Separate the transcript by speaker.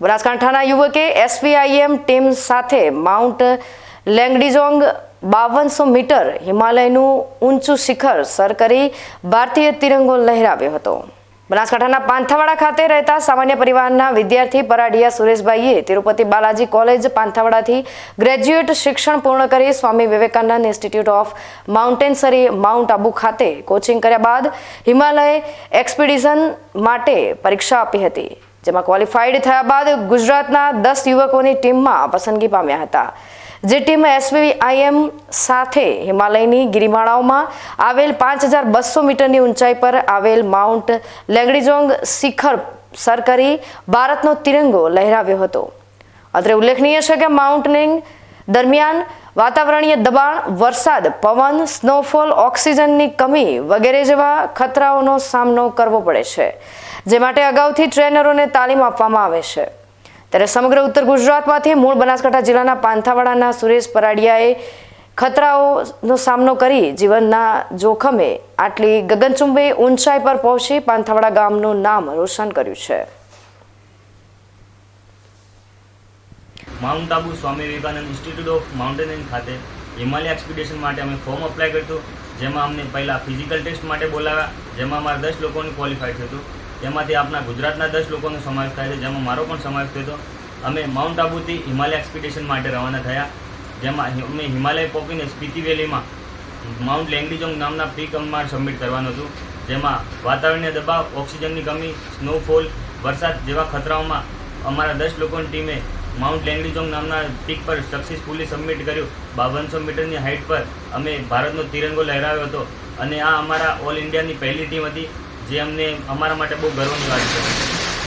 Speaker 1: બનાસકાંઠાના યુવકે SVIM team સાથે માઉન્ટ લેંગડીઝોંગ બાવનસો મીટર હિમાલયનું ઊંચું શિખર સર કરી ભારતીય તિરંગો લહેરાવ્યો હતો. બનાસકાંઠાના પાંથાવાડા ખાતે રહેતા સામાન્ય પરિવારના વિદ્યાર્થી પરાડિયા સુરેશભાઈએ તિરુપતિ બાલાજી કોલેજ પાંથાવાડાથી ગ્રેજ્યુએટ શિક્ષણ પૂર્ણ કરી Swami Vivekananda institute of mountaineering Mount Abu ખાતે કોચિંગ કર્યા બાદ હિમાલય એક્સપિડિશન માટે પરીક્ષા આપી હતી. જેમાં ક્વોલિફાઈડ થયા બાદ ગુજરાતના દસ યુવકોની ટીમમાં પસંદગી પામ્યા હતા. જે ટીમ એસવીઆઈએમ સાથે હિમાલયની ગિરિમાળાઓમાં આવેલ પાંચ હજાર બસો મીટરની ઊંચાઈ પર આવેલ માઉન્ટ લેંગડીજોંગ શિખર સર કરી ભારતનો તિરંગો લહેરાવ્યો હતો. અત્રે ઉલ્લેખનીય છે કે માઉન્ટનિંગ દરમિયાન વાતાવરણીય દબાણ, વરસાદ, પવન, સ્નોફોલ, ઓક્સિજનની કમી વગેરે જેવા ખતરાઓનો સામનો કરવો પડે છે. જે માટે અગાઉથી ટ્રેનરોને તાલીમ આપવામાં આવે છે. ત્યારે સમગ્ર ઉત્તર ગુજરાતમાંથી મૂળ બનાસકાંઠા જિલ્લાના પાંથાવાડાના સુરેશ પરાડિયાએ ખતરાઓનો સામનો કરી જીવનના જોખમે આટલી ગગનચુંબે ઊંચાઈ પર પહોંચી પાંથાવાડા ગામનું નામ રોશન કર્યું છે.
Speaker 2: Mount Abu Swami Vivekananda institute of mountaineering ખાતે હિમાલય એક્સપિડિશન માટે અમે ફોર્મ અપ્લાય કર્યું જેમાં અમને પહેલાં ફિઝિકલ ટેસ્ટ માટે બોલાવ્યા, જેમાં અમારા દસ લોકોનું ક્વોલિફાઈડ થયું હતું. તેમાંથી આપણા ગુજરાતના દસ લોકોનો સમાવેશ થાય છે. જેમાં મારો પણ સમાવેશ થયો હતો. અમે માઉન્ટ આબુથી હિમાલય એક્સપિડિશન માટે રવાના થયા. જેમાં અમે હિમાલય પોકીને સ્પીતિ વેલીમાં માઉન્ટ લેંગડીજોંગ નામના પીક અમારે સબમિટ કરવાનું હતું. જેમાં વાતાવરણીય દબાવ, ઓક્સિજનની કમી સ્નોફોલ વરસાદ જેવા ખતરાઓમાં અમારા દસ લોકોની ટીમે માઉન્ટ લેંગડીજોંગ નામના પીક પર સક્સેસફુલી સબમિટ કર્યું. બાવનસો મીટરની હાઇટ પર અમે ભારતનો તિરંગો લહેરાવ્યો હતો. અને આ અમારા ઓલ ઇન્ડિયાની પહેલી ટીમ હતી. જે અમને અમારા માટે બહુ ગર્વની વાત છે.